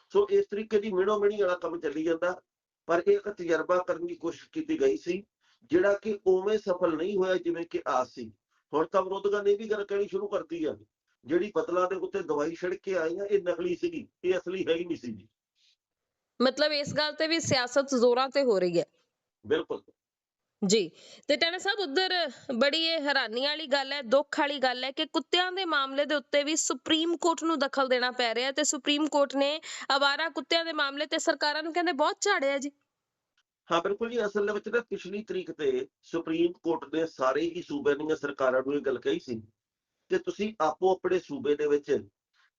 ਸੋ ਇਸ ਤਰੀਕੇ ਦੀ ਮਿਹਣੋ ਮਿਹਣੀ ਵਾਲਾ ਕੰਮ ਚੱਲੀ ਜਾਂਦਾ। ਪਰ ਇਹ ਇੱਕ ਤਜਰਬਾ ਕਰਨ ਦੀ ਕੋਸ਼ਿਸ਼ ਕੀਤੀ ਗਈ ਸੀ ਜਿਹੜਾ ਕਿ ਉਵੇਂ ਸਫਲ ਨਹੀਂ ਹੋਇਆ ਜਿਵੇਂ ਕਿ ਆਸ ਸੀ। ਹੁਣ ਤਾਂ ਵਿਰੋਧਕਾਂ ਨੇ ਵੀ ਗੱਲ ਕਹਿਣੀ ਸ਼ੁਰੂ ਕਰਤੀ ਆ ਜਿਹੜੀ ਬਦਲਾਂ ਦੇ ਉੱਤੇ ਦਵਾਈ ਛਿੜਕ ਕੇ ਆਈ ਆ ਇਹ ਨਕਲੀ ਸੀਗੀ ਇਹ ਅਸਲੀ ਹੈ ਹੀ ਨਹੀਂ ਸੀ ਜੀ। ਮਤਲਬ ਇਸ ਗੱਲ ਤੇ ਵੀ ਸਿਆਸਤ ਜ਼ੋਰਾਂ ਤੇ ਹੋ ਰਹੀ ਹੈ। ਬਿਲਕੁਲ। ਜੀ। ਤੇ ਟੈਣਾ ਸਾਹਿਬ, ਉਧਰ ਬੜੀ ਇਹ ਹੈਰਾਨੀ ਵਾਲੀ ਗੱਲ ਹੈ, ਦੁੱਖ ਵਾਲੀ ਗੱਲ ਹੈ ਕਿ ਕੁੱਤਿਆਂ ਦੇ ਮਾਮਲੇ ਦੇ ਉੱਤੇ ਵੀ ਸੁਪਰੀਮ ਕੋਰਟ ਨੂੰ ਦਖਲ ਦੇਣਾ ਪੈ ਰਿਹਾ ਤੇ ਸੁਪਰੀਮ ਕੋਰਟ ਨੇ ਅਵਾਰਾ ਕੁੱਤਿਆਂ ਦੇ ਮਾਮਲੇ ਤੇ ਸਰਕਾਰਾਂ ਨੂੰ ਕਹਿੰਦੇ ਬਹੁਤ ਝਾੜਿਆ ਜੀ। ਹਾਂ, ਬਿਲਕੁਲ ਜੀ, ਅਸਲ ਵਿੱਚ ਨਾ ਪਿਛਲੀ ਤਰੀਕ ਤੇ ਸੁਪਰੀਮ ਕੋਰਟ ਨੇ ਸਾਰੇ ਹੀ ਸੂਬਿਆਂ ਦੀਆਂ ਸਰਕਾਰਾਂ ਨੂੰ ਇਹ ਗੱਲ ਕਹੀ ਸੀ ਕਿ ਤੁਸੀਂ ਆਪੋ ਆਪਣੇ ਸੂਬੇ ਦੇ ਵਿੱਚ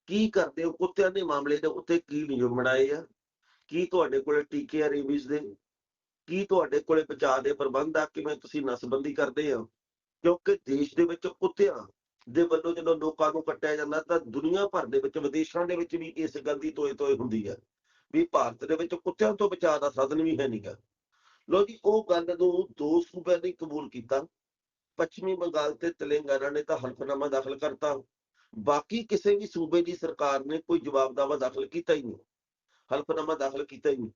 ਕੀ ਕਰਦੇ ਹੋ, ਕੁੱਤਿਆਂ ਦੇ ਮਾਮਲੇ ਦੇ ਉੱਤੇ ਕੀ ਨਿਯਮ ਬਣਾਏ ਆ? ਕੀ ਤੁਹਾਡੇ ਕੋਲ ਟੀਕੇ ਆ ਰੇਬੀਜ਼ ਦੇ? ਕੀ ਤੁਹਾਡੇ ਕੋਲੇ ਬਚਾਅ ਦੇ ਪ੍ਰਬੰਧ ਆ? ਕਿਵੇਂ ਤੁਸੀਂ ਨਸਬੰਦੀ ਕਰਦੇ ਹੋ? ਕਿਉਂਕਿ ਦੇਸ਼ ਦੇ ਵਿੱਚ ਕੁੱਤਿਆਂ ਦੇ ਵੱਲੋਂ ਜਦੋਂ ਲੋਕਾਂ ਨੂੰ ਕੱਟਿਆ ਜਾਂਦਾ ਤਾਂ ਦੁਨੀਆ ਭਰ ਦੇ ਵਿੱਚ, ਵਿਦੇਸ਼ਾਂ ਦੇ ਵਿੱਚ ਵੀ ਇਸ ਗੱਲ ਦੀ ਤੋਏ ਤੋਏ ਹੁੰਦੀ ਹੈ ਵੀ ਭਾਰਤ ਦੇ ਵਿੱਚ ਕੁੱਤਿਆਂ ਤੋਂ ਬਚਾਅ ਦਾ ਸਾਧਨ ਵੀ ਹੈ ਨਹੀਂਗਾ ਲੋ ਜੀ, ਉਹ ਗੱਲ ਨੂੰ ਦੋ ਸੂਬਿਆਂ ਨੇ ਕਬੂਲ ਕੀਤਾ। ਪੱਛਮੀ ਬੰਗਾਲ ਤੇ ਤੇਲੰਗਾਨਾ ਨੇ ਤਾਂ ਹਲਫਨਾਮਾ ਦਾਖਲ ਕਰਤਾ। ਬਾਕੀ ਕਿਸੇ ਵੀ ਸੂਬੇ ਦੀ ਸਰਕਾਰ ਨੇ ਕੋਈ ਜਵਾਬਦਾਵਾ ਦਾਖਲ ਕੀਤਾ ਹੀ ਨਹੀਂ। ਹਲਫਨਾਮਾ ਦਾਖਲ ਕੀਤਾ ਹੀ ਨਹੀਂ।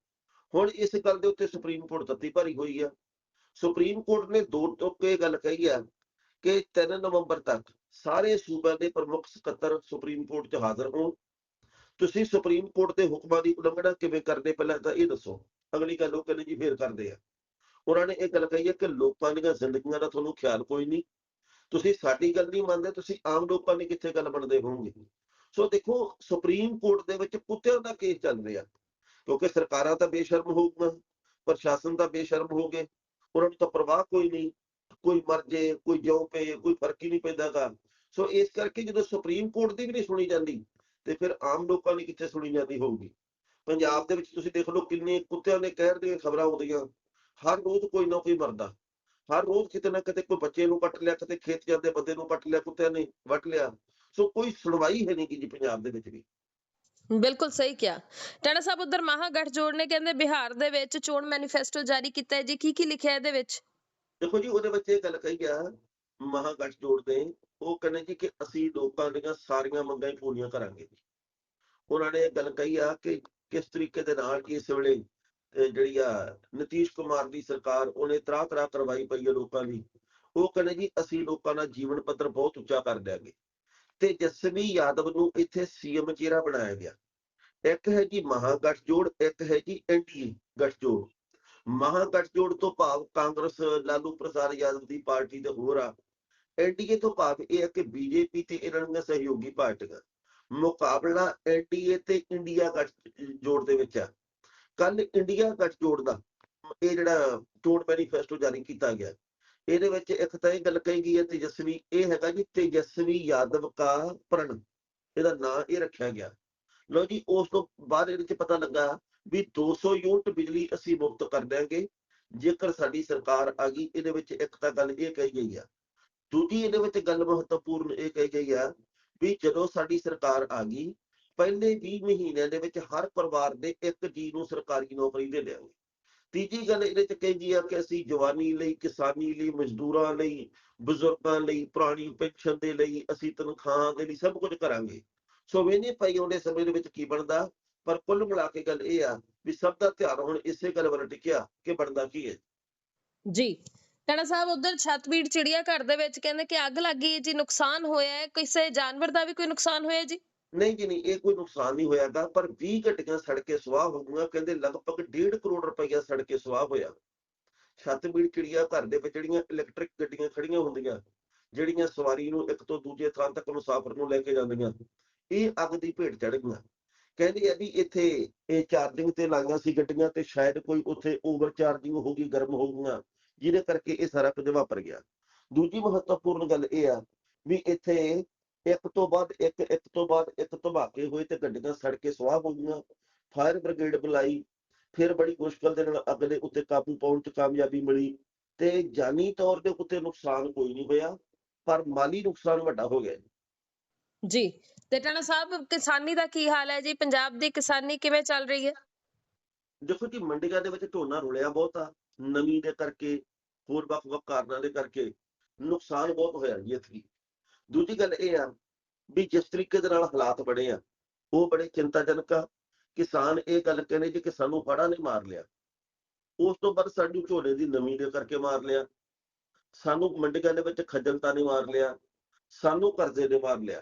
ਹੁਣ ਇਸ ਗੱਲ ਦੇ ਉੱਤੇ ਸੁਪਰੀਮ ਕੋਰਟ ਤੱਤੀ ਭਰੀ ਹੋਈ ਆ। ਸੁਪਰੀਮ ਕੋਰਟ ਨੇ ਦੋ ਟੋਕੇ ਗੱਲ ਕਹੀ ਆ ਕਿ 3 ਨਵੰਬਰ ਤੱਕ ਸਾਰੇ ਸੂਬਿਆਂ ਦੇ ਪ੍ਰਮੁੱਖ ਸਕੱਤਰ ਸੁਪਰੀਮ ਕੋਰਟ 'ਚ ਹਾਜ਼ਰ ਹੋਣ। ਤੁਸੀਂ ਸੁਪਰੀਮ ਕੋਰਟ ਦੇ ਹੁਕਮਾਂ ਦੀ ਉਲੰਘਣਾ ਕਿਵੇਂ ਕਰਦੇ ਪਹਿਲਾਂ ਤਾਂ ਇਹ ਦੱਸੋ। ਅਗਲੀ ਗੱਲ ਉਹ ਕਹਿੰਦੇ ਜੀ ਫੇਰ ਕਰਦੇ ਆ। ਉਹਨਾਂ ਨੇ ਇਹ ਗੱਲ ਕਹੀ ਹੈ ਕਿ ਲੋਕਾਂ ਦੀਆਂ ਜ਼ਿੰਦਗੀਆਂ ਦਾ ਤੁਹਾਨੂੰ ਖਿਆਲ ਕੋਈ ਨਹੀਂ। ਤੁਸੀਂ ਸਾਡੀ ਗੱਲ ਨਹੀਂ ਮੰਨਦੇ, ਤੁਸੀਂ ਆਮ ਲੋਕਾਂ ਦੀ ਕਿੱਥੇ ਗੱਲ ਮੰਨਦੇ ਹੋਵੋਗੇ? ਸੋ ਦੇਖੋ ਸੁਪਰੀਮ ਕੋਰਟ ਦੇ ਵਿੱਚ ਕੁੱਤਿਆਂ ਦਾ ਕੇਸ ਚੱਲ ਰਿਹਾ। ਕਿਉਂਕਿ ਸਰਕਾਰਾਂ ਤਾਂ ਬੇਸ਼ਰਮ ਹੋਊਗਾ ਪ੍ਰਸ਼ਾਸਨ ਤਾਂ ਬੇਸ਼ਰਮ ਹੋ ਗਏ ਉਹਨਾਂ ਨੂੰ ਤਾਂ ਪਰਵਾਹ ਕੋਈ ਨਹੀਂ, ਕੋਈ ਮਰ ਜੇ, ਕੋਈ ਜਿਉਂ ਪਏ, ਕੋਈ ਫ਼ਰਕ ਹੀ ਨਹੀਂ ਪੈਂਦਾਗਾ ਸੋ ਇਸ ਕਰਕੇ ਜਦੋਂ ਸੁਪਰੀਮ ਕੋਰਟ ਦੀ ਵੀ ਨਹੀਂ ਸੁਣੀ ਜਾਂਦੀ, ਤੇ ਫਿਰ ਆਮ ਲੋਕਾਂ ਦੀ ਕਿੱਥੇ ਸੁਣੀ ਜਾਂਦੀ ਹੋਊਗੀ? ਪੰਜਾਬ ਦੇ ਵਿੱਚ ਤੁਸੀਂ ਦੇਖ ਲਓ ਕਿੰਨੇ ਕੁੱਤਿਆਂ ਦੇ ਕਹਿਰ ਦੀਆਂ ਖਬਰਾਂ ਆਉਂਦੀਆਂ। ਹਰ ਰੋਜ਼ ਕੋਈ ਨਾ ਕੋਈ ਮਰਦਾ। ਹਰ ਰੋਜ਼ ਕਿਤੇ ਨਾ ਕਿਤੇ ਕੋਈ ਬੱਚੇ ਨੂੰ ਕੱਟ ਲਿਆ, ਕਿਤੇ ਖੇਤ ਜਾਂਦੇ ਬੰਦੇ ਨੂੰ ਕੱਟ ਲਿਆ, ਕੁੱਤਿਆਂ ਨੇ ਵੱਟ ਲਿਆ। ਸੋ ਕੋਈ ਸੁਣਵਾਈ ਹੈ ਨਹੀਂ ਗੀ ਜੀ ਪੰਜਾਬ ਦੇ ਵਿੱਚ ਵੀ। ਬਿਲਕੁਲ ਸਹੀ ਕਿਹਾ। ਟੈਣਾ ਸਾਹਿਬ ਉਧਰ ਮਹਾਗਠਜੋੜ ਨੇ ਕਹਿੰਦੇ ਬਿਹਾਰ ਦੇ ਵਿੱਚ ਚੋਣ ਮੈਨੀਫੈਸਟੋ ਜਾਰੀ ਕੀਤਾ ਹੈ ਜੀ। ਕੀ ਕੀ ਲਿਖਿਆ ਇਹਦੇ ਵਿੱਚ? ਦੇਖੋ ਜੀ, ਉਹਦੇ ਵਿੱਚ ਇਹ ਗੱਲ ਕਹੀ ਆ, ਮਹਾਗਠਜੋੜ ਦੇ ਉਹ ਕਹਿੰਦੇ ਜੀ ਕਿ ਅਸੀਂ ਲੋਕਾਂ ਦੀਆਂ ਸਾਰੀਆਂ ਮੰਗਾਂ ਪੂਰੀਆਂ ਕਰਾਂਗੇ ਜੀ। ਉਹਨਾਂ ਨੇ ਇਹ ਗੱਲ ਕਹੀ ਆ ਕਿ ਕਿਸ ਤਰੀਕੇ ਦੇ ਨਾਲ ਇਸ ਵੇਲੇ ਜਿਹੜੀ ਆ ਨਤੀਸ਼ ਕੁਮਾਰ ਦੀ ਸਰਕਾਰ, ਉਹਨੇ ਤਰਾ ਤਰਾ ਕਰਵਾਈ ਪਈ ਹੈ ਲੋਕਾਂ ਦੀ। ਉਹ ਕਹਿੰਦੇ ਜੀ, ਅਸੀਂ ਲੋਕਾਂ ਦਾ ਜੀਵਨ ਪੱਧਰ ਬਹੁਤ ਉੱਚਾ ਕਰ ਦਿਆਂਗੇ। ਤੇ ਜਸਵੀ ਯਾਦਵ ਨੂੰ ਇੱਥੇ ਸੀਐਮ ਚਿਹਰਾ ਬਣਾਇਆ ਗਿਆ। ਇੱਕ ਹੈ ਜੀ ਮਹਾਗਠਜੋੜ, ਇੱਕ ਹੈ ਜੀ ਐਨਡੀਏ ਗਠਜੋੜ। ਮਹਾਗਠਜੋੜ ਤੋਂ ਭਾਵ ਕਾਂਗਰਸ, ਲਾਲੂ ਪ੍ਰਸਾਦ ਯਾਦਵ ਦੀ ਪਾਰਟੀ ਤੇ ਹੋਰ ਆ। ਐਨਡੀਏ ਤੋਂ ਭਾਵ ਇਹ ਹੈ ਕਿ ਬੀਜੇਪੀ ਤੇ ਇਹਨਾਂ ਦੀਆਂ ਸਹਿਯੋਗੀ ਪਾਰਟੀਆਂ। ਮੁਕਾਬਲਾ ਐਨਡੀਏ ਤੇ ਇੰਡੀਆ ਗਠਜੋੜ ਦੇ ਵਿੱਚ ਆ। ਕੱਲ ਇੰਡੀਆ ਗਠਜੋੜ ਦਾ ਇਹ ਜਿਹੜਾ ਚੋਣ ਮੈਨੀਫੈਸਟੋ ਜਾਰੀ ਕੀਤਾ ਗਿਆ। ਇਹਦੇ ਵਿੱਚ ਇੱਕ ਤਾਂ ਇਹ ਗੱਲ ਕਹੀ ਗਈ ਹੈ ਤੇਜਸਵੀ, ਇਹ ਹੈਗਾ ਜੀ ਤੇਜਸਵੀ ਯਾਦਵ ਕਾ ਪ੍ਰਣ, ਇਹਦਾ ਨਾਂ ਇਹ ਰੱਖਿਆ ਗਿਆ। ਲੋ ਜੀ, ਉਸ ਤੋਂ ਬਾਅਦ ਇਹਦੇ ਵਿੱਚ ਪਤਾ ਲੱਗਾ ਵੀ 200 ਯੂਨਿਟ ਬਿਜਲੀ ਅਸੀਂ ਮੁਫਤ ਕਰ ਦਿਆਂਗੇ। ਜੇਕਰ ਸਾਡੀ ਸਰਕਾਰ ਆ ਗਈ, ਇਹਦੇ ਵਿੱਚ ਇੱਕ ਤਾਂ ਗੱਲ ਇਹ ਕਹੀ ਗਈ ਆ। ਦੂਜੀ ਇਹਦੇ ਵਿੱਚ ਗੱਲ ਮਹੱਤਵਪੂਰਨ ਇਹ ਕਹੀ ਗਈ ਆ ਵੀ ਜਦੋਂ ਸਾਡੀ ਸਰਕਾਰ ਆ ਗਈ, ਪਹਿਲੇ 20 ਮਹੀਨਿਆਂ ਦੇ ਵਿੱਚ ਹਰ ਪਰਿਵਾਰ ਦੇ ਇੱਕ ਜੀ ਨੂੰ ਸਰਕਾਰੀ ਨੌਕਰੀ ਦੇ ਦਿਆਂਗੇ। ਤੀਜੀ ਗੱਲ ਇਹਦੇ ਚ ਕਹੀ ਆ ਕਿ ਅਸੀਂ ਜਵਾਨੀ ਲਈ, ਕਿਸਾਨੀ ਲਈ, ਮਜ਼ਦੂਰਾਂ ਲਈ, ਬਜ਼ੁਰਗਾਂ ਲਈ, ਪੁਰਾਣੀ ਪੈਨਸ਼ਨ ਦੇ ਲਈ ਅਸੀਂ ਤਨਖਾਹਾਂ ਦੇ ਲਈ ਸਭ ਕੁਝ ਕਰਾਂਗੇ। ਸੋ ਵੇਨੇ ਪਈ ਆਉਂਦੇ ਸਮੇਂ ਦੇ ਵਿੱਚ ਕੀ ਬਣਦਾ? ਪਰ ਕੁੱਲ ਮਿਲਾ ਕੇ ਗੱਲ ਇਹ ਆ ਵੀ ਸਭ ਦਾ ਧਿਆਨ ਹੁਣ ਇਸੇ ਗੱਲ ਵੱਲ ਟਿਕਿਆ ਕਿ ਬਣਦਾ ਕੀ ਹੈ। ਜੀ, ਟੈਣਾ ਸਾਹਿਬ ਉਧਰ ਛਤਬੀੜ ਚਿੜੀਆ ਘਰ ਦੇ ਵਿੱਚ ਕਹਿੰਦੇ ਕਿ ਅੱਗ ਲੱਗ ਜੀ, ਨੁਕਸਾਨ ਹੋਇਆ ਹੈ। ਕਿਸੇ ਜਾਨਵਰ ਦਾ ਵੀ ਕੋਈ ਨੁਕਸਾਨ ਹੋਇਆ ਜੀ? ਨਹੀਂ ਜੀ ਨਹੀਂ, ਇਹ ਕੋਈ ਨੁਕਸਾਨ ਨਹੀਂ ਹੋਇਆਗਾ ਪਰ 20 ਗੱਡੀਆਂ ਸੜ ਕੇ ਸੁਆਹ ਹੋ ਗਈਆਂ, ਕਹਿੰਦੇ ਲਗਭਗ 1.5 ਕਰੋੜ ਰੁਪਈਆ ਸੜ ਕੇ ਸੁਆਹ ਹੋਇਆ ਛਤਬੀੜ ਚਿੜੀਆ ਘਰ ਦੇ ਵਿੱਚ ਜਿਹੜੀਆਂ ਇਲੈਕਟ੍ਰਿਕ ਗੱਡੀਆਂ ਖੜੀਆਂ ਹੁੰਦੀਆਂ, ਜਿਹੜੀਆਂ ਸਵਾਰੀ ਨੂੰ ਇੱਕ ਤੋਂ ਦੂਜੇ ਥਾਂ ਤੱਕ ਮੁਸਾਫਰ ਨੂੰ ਲੈ ਕੇ ਜਾਂਦੀਆਂ, ਇਹ ਅੱਗ ਦੀ ਭੇਟ ਚੜ ਗਈਆਂ। ਕਹਿੰਦੇ ਆ ਵੀ ਇੱਥੇ ਇਹ ਚਾਰਜਿੰਗ ਤੇ ਲਾਈਆਂ ਸੀ ਗੱਡੀਆਂ ਤੇ ਸ਼ਾਇਦ ਕੋਈ ਉੱਥੇ ਓਵਰ ਚਾਰਜਿੰਗ ਹੋ ਗਈ, ਗਰਮ ਹੋ ਗਈਆਂ, ਜਿਹਦੇ ਕਰਕੇ ਇਹ ਸਾਰਾ ਕੁਝ ਵਾਪਰ ਗਿਆ। ਦੂਜੀ ਮਹੱਤਵਪੂਰਨ ਗੱਲ ਇਹ ਆ ਵੀ ਇੱਥੇ ਇੱਕ ਤੋਂ ਬਾਅਦ ਇੱਕ ਇੱਕ ਤੋਂ ਬਾਅਦ ਇੱਕ ਧਮਾਕੇ ਹੋਏ ਤੇ ਗੱਡੀਆਂ ਸੜ ਕੇ ਸੁਆਹ ਹੋ ਗਈਆਂ। ਫਾਇਰ ਬ੍ਰਿਗੇਡ ਬੁਲਾਈ ਫਿਰ ਬੜੀ ਮੁਸ਼ਕਲ ਦੇ ਨਾਲ ਅੱਗ ਦੇ ਉੱਤੇ ਕਾਬੂ ਪਾਉਣ 'ਚ ਕਾਮਯਾਬੀ ਮਿਲੀ ਤੇ ਜਾਨੀ ਤੌਰ ਦੇ ਉੱਤੇ ਨੁਕਸਾਨ ਕੋਈ ਨਹੀਂ ਹੋਇਆ ਪਰ ਮਾਲੀ ਨੁਕਸਾਨ ਵੱਡਾ ਹੋ ਗਿਆ। ਜੀ ਤੇ ਟਾਣਾ ਸਾਹਿਬ ਕਿਸਾਨੀ ਦਾ ਕੀ ਹਾਲ ਹੈ ਜੀ? ਪੰਜਾਬ ਦੀ ਕਿਸਾਨੀ ਕਿਵੇਂ ਚੱਲ ਰਹੀ ਹੈ? ਦੇਖੋ ਜੀ ਮੰਡੀਆਂ ਦੇ ਵਿੱਚ ਝੋਨਾ ਰੁਲਿਆ ਬਹੁਤ ਆ ਨਮੀ ਦੇ ਕਰਕੇ ਹੋਰ ਵੱਖ-ਵੱਖ ਕਾਰਨਾਂ ਦੇ ਕਰਕੇ ਨੁਕਸਾਨ ਬਹੁਤ ਹੋਇਆ ਜੀ ਇੱਥੇ। ਦੂਜੀ ਗੱਲ ਇਹ ਆ ਵੀ ਜਿਸ ਤਰੀਕੇ ਦੇ ਨਾਲ ਹਾਲਾਤ ਬਣੇ ਆ, ਉਹ ਬੜੇ ਚਿੰਤਾਜਨਕ ਆ। ਕਿਸਾਨ ਇਹ ਗੱਲ ਕਹਿੰਦੇ ਜੀ ਕਿ ਸਾਨੂੰ ਫੜਾ ਨੇ ਮਾਰ ਲਿਆ। ਉਸ ਤੋਂ ਬਾਅਦ ਸਾਡੀ ਝੋਨੇ ਦੀ ਨਮੀ ਦੇ ਕਰਕੇ ਮਾਰ ਲਿਆ। ਸਾਨੂੰ ਮੰਡੀਆਂ ਦੇ ਵਿੱਚ ਖੱਜਲਤਾ ਨੇ ਮਾਰ ਲਿਆ। ਸਾਨੂੰ ਕਰਜ਼ੇ ਨੇ ਮਾਰ ਲਿਆ।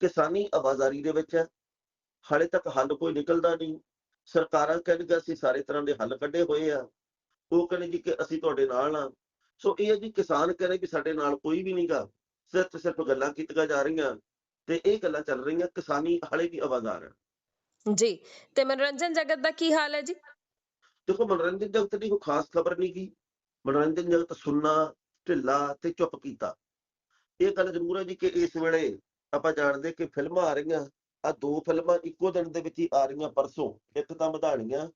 ਕਿਸਾਨੀ ਆਵਾਜ਼ਾਰੀ ਦੇ ਵਿੱਚ ਹੈ। ਹਾਲੇ ਤੱਕ ਹੱਲ ਕੋਈ ਨਿਕਲਦਾ ਨਹੀਂ। ਸਰਕਾਰਾਂ ਕਹਿੰਦੀਆਂ ਅਸੀਂ ਸਾਰੇ ਤਰ੍ਹਾਂ ਦੇ ਹੱਲ ਕੱਢੇ ਹੋਏ ਆ। ਉਹ ਕਹਿੰਦੇ ਜੀ ਕਿ ਅਸੀਂ ਤੁਹਾਡੇ ਨਾਲ ਆ। ਸੋ ਇਹ ਹੈ ਜੀ ਕਿਸਾਨ ਕਹਿੰਦੇ ਵੀ ਸਾਡੇ ਨਾਲ ਕੋਈ ਵੀ ਨਹੀਂਗਾ ਸਿਰਫ ਤੇ ਸਿਰਫ ਗੱਲਾਂ ਕੀਤੀਆਂ ਜਾ ਰਹੀਆਂ ਤੇ ਇਹ ਗੱਲਾਂ ਚੱਲ ਰਹੀਆਂ ਕਿਸਾਨੀ ਹਾਲੇ ਵੀ ਆਵਾਜ਼ਾਰ ਹੈ ਜੀ ਤੇ ਮਨੋਰੰਜਨ ਜਗਤ ਦਾ ਕੀ ਹਾਲ ਹੈ ਜੀ? ਦੇਖੋ ਮਨੋਰੰਜਨ ਜਗਤ ਦੀ ਕੋਈ ਖਾਸ ਖਬਰ ਨਹੀਂ ਕੀ ਮਨੋਰੰਜਨ ਜਗਤ ਸੁਣਨਾ ਢਿੱਲਾ ਤੇ ਚੁੱਪ ਕੀਤਾ। ਇਹ ਗੱਲ ਜ਼ਰੂਰ ਹੈ ਜੀ ਕਿ ਇਸ ਵੇਲੇ ਆਪਾਂ ਜਾਣਦੇ ਕਿ ਫਿਲਮਾਂ ਆ ਰਹੀਆਂ। ਆ ਦੋ ਫਿਲਮਾਂ ਇੱਕੋ ਦਿਨ ਦੇ ਵਿੱਚ ਹੀ ਆ ਰਹੀਆਂ ਪਰਸੋਂ। ਇੱਕ ਤਾਂ ਮਧਾਣੀਆਂ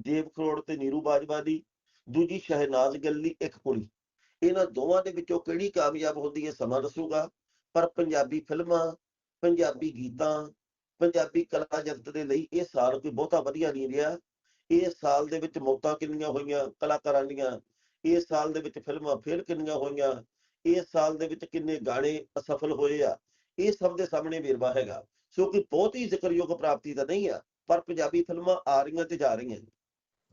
ਦੇਵ ਕਰੋੜ ਤੇ ਨੀਰੂ ਬਾਜਵਾ ਦੀ ਦੂਜੀ ਸ਼ਹਿਨਾਜ਼ ਗਿੱਲ ਦੀ ਇੱਕ ਕੁੜੀ। ਇਹਨਾਂ ਦੋਵਾਂ ਦੇ ਵਿੱਚੋਂ ਕਿਹੜੀ ਕਾਮਯਾਬ ਹੁੰਦੀ ਹੈ ਸਮਾਂ ਦੱਸੂਗਾ? ਪਰ ਪੰਜਾਬੀ ਫਿਲਮਾਂ, ਪੰਜਾਬੀ ਗੀਤਾਂ, ਪੰਜਾਬੀ ਕਲਾ ਜਗਤ ਦੇ ਲਈ ਇਹ ਸਾਲ ਕੋਈ ਬਹੁਤਾ ਵਧੀਆ ਨਹੀਂ ਰਿਹਾ। ਇਸ ਸਾਲ ਦੇ ਵਿੱਚ ਮੌਤਾਂ ਕਿੰਨੀਆਂ ਹੋਈਆਂ ਕਲਾਕਾਰਾਂ ਦੀਆਂ? ਇਸ ਸਾਲ ਦੇ ਵਿੱਚ ਫਿਲਮਾਂ ਫੇਲ ਕਿੰਨੀਆਂ ਹੋਈਆਂ? ਇਸ ਸਾਲ ਦੇ ਵਿੱਚ ਕਿੰਨੇ ਗਾਣੇ ਅਸਫਲ ਹੋਏ ਆ? ਇਹ ਸਭ ਦੇ ਸਾਹਮਣੇ ਵੇਰਵਾ ਹੈਗਾ। ਸੋ ਕਿ ਬਹੁਤ ਹੀ ਜ਼ਿਕਰਯੋਗ ਪ੍ਰਾਪਤੀ ਤਾਂ ਨਹੀਂ ਆ, ਪਰ ਪੰਜਾਬੀ ਫਿਲਮਾਂ ਆ ਰਹੀਆਂ ਤੇ ਜਾ ਰਹੀਆਂ।